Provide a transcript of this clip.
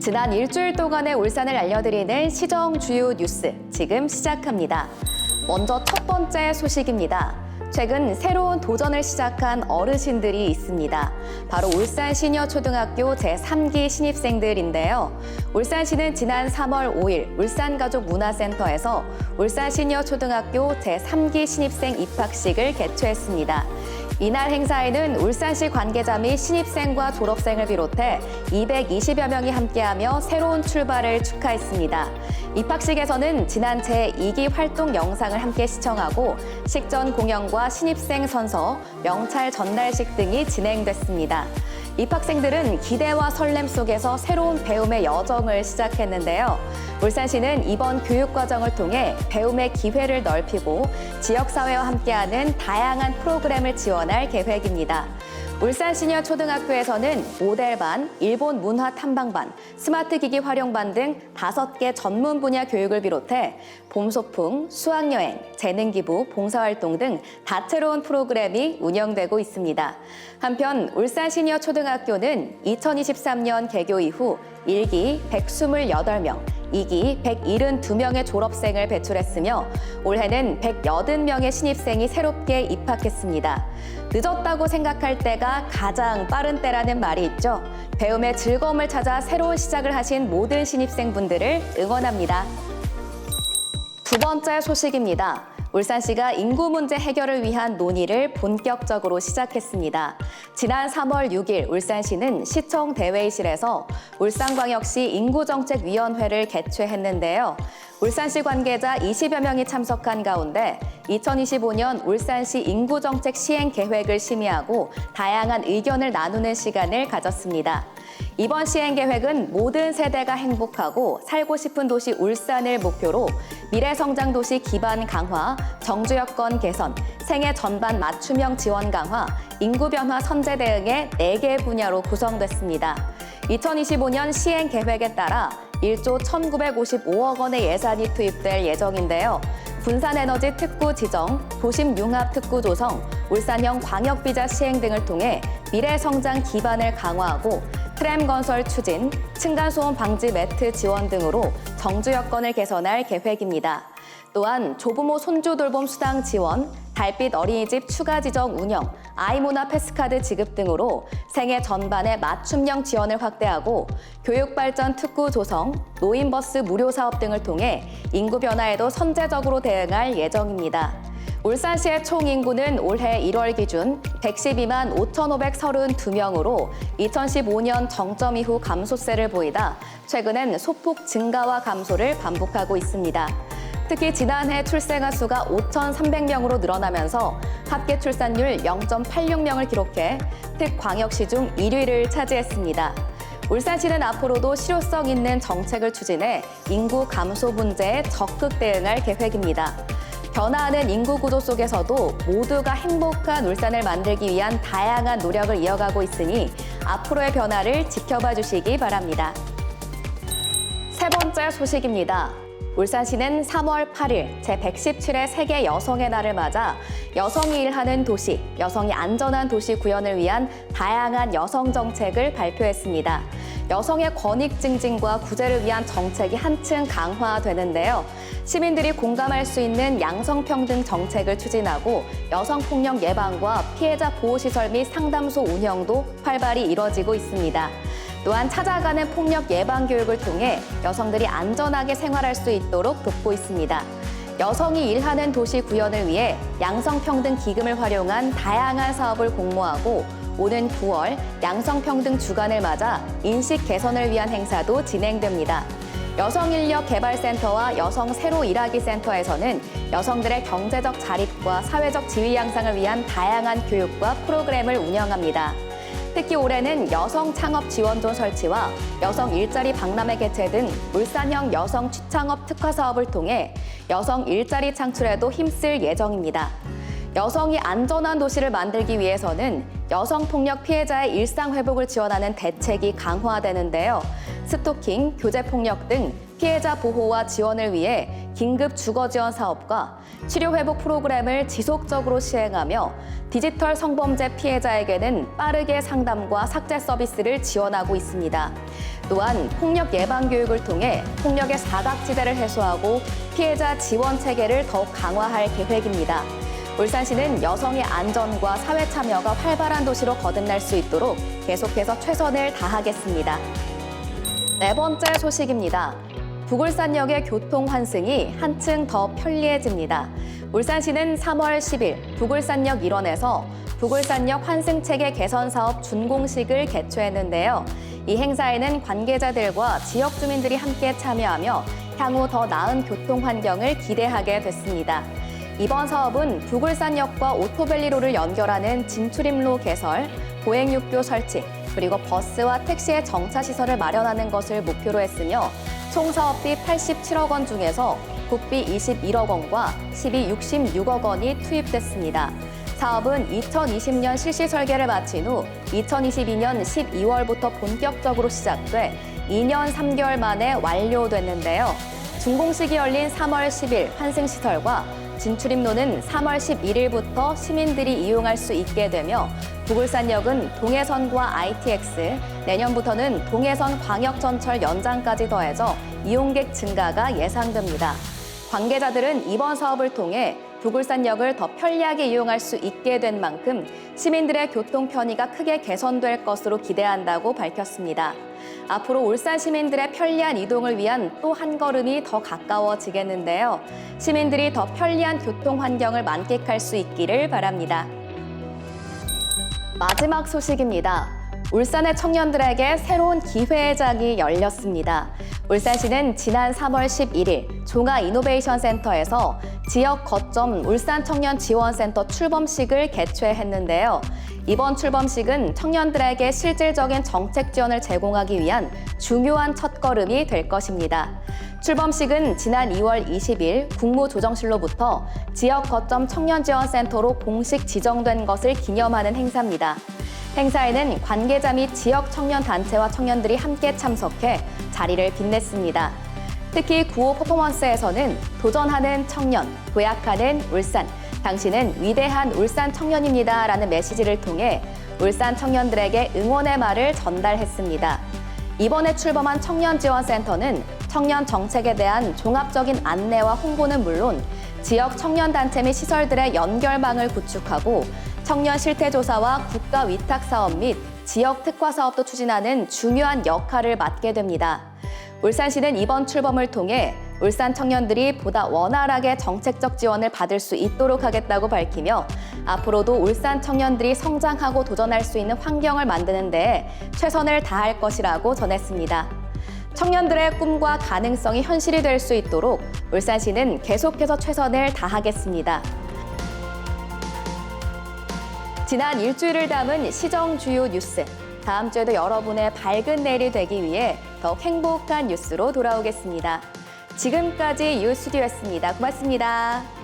지난 일주일 동안의 울산을 알려드리는 시정 주요 뉴스 지금 시작합니다. 먼저 첫 번째 소식입니다. 최근 새로운 도전을 시작한 어르신들이 있습니다. 바로 울산 시니어 초등학교 제3기 신입생들인데요. 울산시는 지난 3월 5일 울산가족문화센터에서 울산 시니어 초등학교 제3기 신입생 입학식을 개최했습니다. 이날 행사에는 울산시 관계자 및 신입생과 졸업생을 비롯해 220여 명이 함께하며 새로운 출발을 축하했습니다. 입학식에서는 지난 제2기 활동 영상을 함께 시청하고 식전 공연과 신입생 선서, 명찰 전달식 등이 진행됐습니다. 입학생들은 기대와 설렘 속에서 새로운 배움의 여정을 시작했는데요. 울산시는 이번 교육 과정을 통해 배움의 기회를 넓히고 지역사회와 함께하는 다양한 프로그램을 지원할 계획입니다. 울산 시니어 초등학교에서는 모델반, 일본 문화 탐방반, 스마트 기기 활용반 등 다섯 개 전문 분야 교육을 비롯해 봄 소풍, 수학 여행, 재능 기부, 봉사 활동 등 다채로운 프로그램이 운영되고 있습니다. 한편 울산 시니어 초등학교는 2023년 개교 이후 1기 128명, 2기 172명의 졸업생을 배출했으며 올해는 180명의 신입생이 새롭게 입학했습니다. 늦었다고 생각할 때가 가장 빠른 때라는 말이 있죠. 배움의 즐거움을 찾아 새로운 시작을 하신 모든 신입생분들을 응원합니다. 두 번째 소식입니다. 울산시가 인구 문제 해결을 위한 논의를 본격적으로 시작했습니다. 지난 3월 6일 울산시는 시청 대회의실에서 울산광역시 인구정책위원회를 개최했는데요. 울산시 관계자 20여 명이 참석한 가운데 2025년 울산시 인구정책 시행 계획을 심의하고 다양한 의견을 나누는 시간을 가졌습니다. 이번 시행 계획은 모든 세대가 행복하고 살고 싶은 도시 울산을 목표로 미래 성장 도시 기반 강화, 정주 여건 개선, 생애 전반 맞춤형 지원 강화, 인구 변화 선제 대응의 4개 분야로 구성됐습니다. 2025년 시행 계획에 따라 1조 1,955억 원의 예산이 투입될 예정인데요. 분산에너지 특구 지정, 도심 융합 특구 조성, 울산형 광역비자 시행 등을 통해 미래 성장 기반을 강화하고 트램 건설 추진, 층간소음 방지 매트 지원 등으로 정주 여건을 개선할 계획입니다. 또한 조부모 손주 돌봄 수당 지원, 달빛 어린이집 추가 지정 운영, 아이문화 패스카드 지급 등으로 생애 전반의 맞춤형 지원을 확대하고 교육발전 특구 조성, 노인버스 무료 사업 등을 통해 인구 변화에도 선제적으로 대응할 예정입니다. 울산시의 총 인구는 올해 1월 기준 112만 5,532명으로 2015년 정점 이후 감소세를 보이다 최근엔 소폭 증가와 감소를 반복하고 있습니다. 특히 지난해 출생아 수가 5,300명으로 늘어나면서 합계 출산율 0.86명을 기록해 특광역시 중 1위를 차지했습니다. 울산시는 앞으로도 실효성 있는 정책을 추진해 인구 감소 문제에 적극 대응할 계획입니다. 변화하는 인구 구조 속에서도 모두가 행복한 울산을 만들기 위한 다양한 노력을 이어가고 있으니 앞으로의 변화를 지켜봐 주시기 바랍니다. 세 번째 소식입니다. 울산시는 3월 8일 제117회 세계 여성의 날을 맞아 여성이 일하는 도시, 여성이 안전한 도시 구현을 위한 다양한 여성 정책을 발표했습니다. 여성의 권익 증진과 구제를 위한 정책이 한층 강화되는데요. 시민들이 공감할 수 있는 양성평등 정책을 추진하고 여성폭력 예방과 피해자 보호시설 및 상담소 운영도 활발히 이뤄지고 있습니다. 또한 찾아가는 폭력 예방 교육을 통해 여성들이 안전하게 생활할 수 있도록 돕고 있습니다. 여성이 일하는 도시 구현을 위해 양성평등 기금을 활용한 다양한 사업을 공모하고 오는 9월 양성평등 주간을 맞아 인식 개선을 위한 행사도 진행됩니다. 여성인력개발센터와 여성 새로 일하기 센터에서는 여성들의 경제적 자립과 사회적 지위 향상을 위한 다양한 교육과 프로그램을 운영합니다. 특히 올해는 여성 창업 지원존 설치와 여성 일자리 박람회 개최 등 울산형 여성 취창업 특화 사업을 통해 여성 일자리 창출에도 힘쓸 예정입니다. 여성이 안전한 도시를 만들기 위해서는 여성 폭력 피해자의 일상 회복을 지원하는 대책이 강화되는데요. 스토킹, 교제 폭력 등 피해자 보호와 지원을 위해 긴급 주거 지원 사업과 치료 회복 프로그램을 지속적으로 시행하며 디지털 성범죄 피해자에게는 빠르게 상담과 삭제 서비스를 지원하고 있습니다. 또한 폭력 예방 교육을 통해 폭력의 사각지대를 해소하고 피해자 지원 체계를 더욱 강화할 계획입니다. 울산시는 여성의 안전과 사회 참여가 활발한 도시로 거듭날 수 있도록 계속해서 최선을 다하겠습니다. 네 번째 소식입니다. 부굴산역의 교통 환승이 한층 더 편리해집니다. 울산시는 3월 10일 부굴산역 일원에서 부굴산역 환승 체계 개선 사업 준공식을 개최했는데요. 이 행사에는 관계자들과 지역 주민들이 함께 참여하며 향후 더 나은 교통 환경을 기대하게 됐습니다. 이번 사업은 부굴산역과 오토밸리로를 연결하는 진출입로 개설, 보행육교 설치, 그리고 버스와 택시의 정차 시설을 마련하는 것을 목표로 했으며 총 사업비 87억 원 중에서 국비 21억 원과 시비 66억 원이 투입됐습니다. 사업은 2020년 실시 설계를 마친 후 2022년 12월부터 본격적으로 시작돼 2년 3개월 만에 완료됐는데요. 준공식이 열린 3월 10일 환승시설과 진출입로는 3월 11일부터 시민들이 이용할 수 있게 되며 부굴산역은 동해선과 ITX, 내년부터는 동해선 광역전철 연장까지 더해져 이용객 증가가 예상됩니다. 관계자들은 이번 사업을 통해 부굴산역을 더 편리하게 이용할 수 있게 된 만큼 시민들의 교통 편의가 크게 개선될 것으로 기대한다고 밝혔습니다. 앞으로 울산 시민들의 편리한 이동을 위한 또 한 걸음이 더 가까워지겠는데요. 시민들이 더 편리한 교통 환경을 만끽할 수 있기를 바랍니다. 마지막 소식입니다. 울산의 청년들에게 새로운 기회의 장이 열렸습니다. 울산시는 지난 3월 11일 종아 이노베이션 센터에서 지역 거점 울산 청년 지원센터 출범식을 개최했는데요. 이번 출범식은 청년들에게 실질적인 정책 지원을 제공하기 위한 중요한 첫걸음이 될 것입니다. 출범식은 지난 2월 20일 국무조정실로부터 지역 거점 청년지원센터로 공식 지정된 것을 기념하는 행사입니다. 행사에는 관계자 및 지역 청년 단체와 청년들이 함께 참석해 자리를 빛냈습니다. 특히 구호 퍼포먼스에서는 도전하는 청년, 도약하는 울산, 당신은 위대한 울산 청년입니다. 라는 메시지를 통해 울산 청년들에게 응원의 말을 전달했습니다. 이번에 출범한 청년지원센터는 청년 정책에 대한 종합적인 안내와 홍보는 물론 지역 청년단체 및 시설들의 연결망을 구축하고 청년 실태조사와 국가 위탁 사업 및 지역 특화 사업도 추진하는 중요한 역할을 맡게 됩니다. 울산시는 이번 출범을 통해 울산 청년들이 보다 원활하게 정책적 지원을 받을 수 있도록 하겠다고 밝히며 앞으로도 울산 청년들이 성장하고 도전할 수 있는 환경을 만드는 데 최선을 다할 것이라고 전했습니다. 청년들의 꿈과 가능성이 현실이 될 수 있도록 울산시는 계속해서 최선을 다하겠습니다. 지난 일주일을 담은 시정 주요 뉴스. 다음 주에도 여러분의 밝은 내일이 되기 위해 더욱 행복한 뉴스로 돌아오겠습니다. 지금까지 유스튜디오였습니다. 고맙습니다.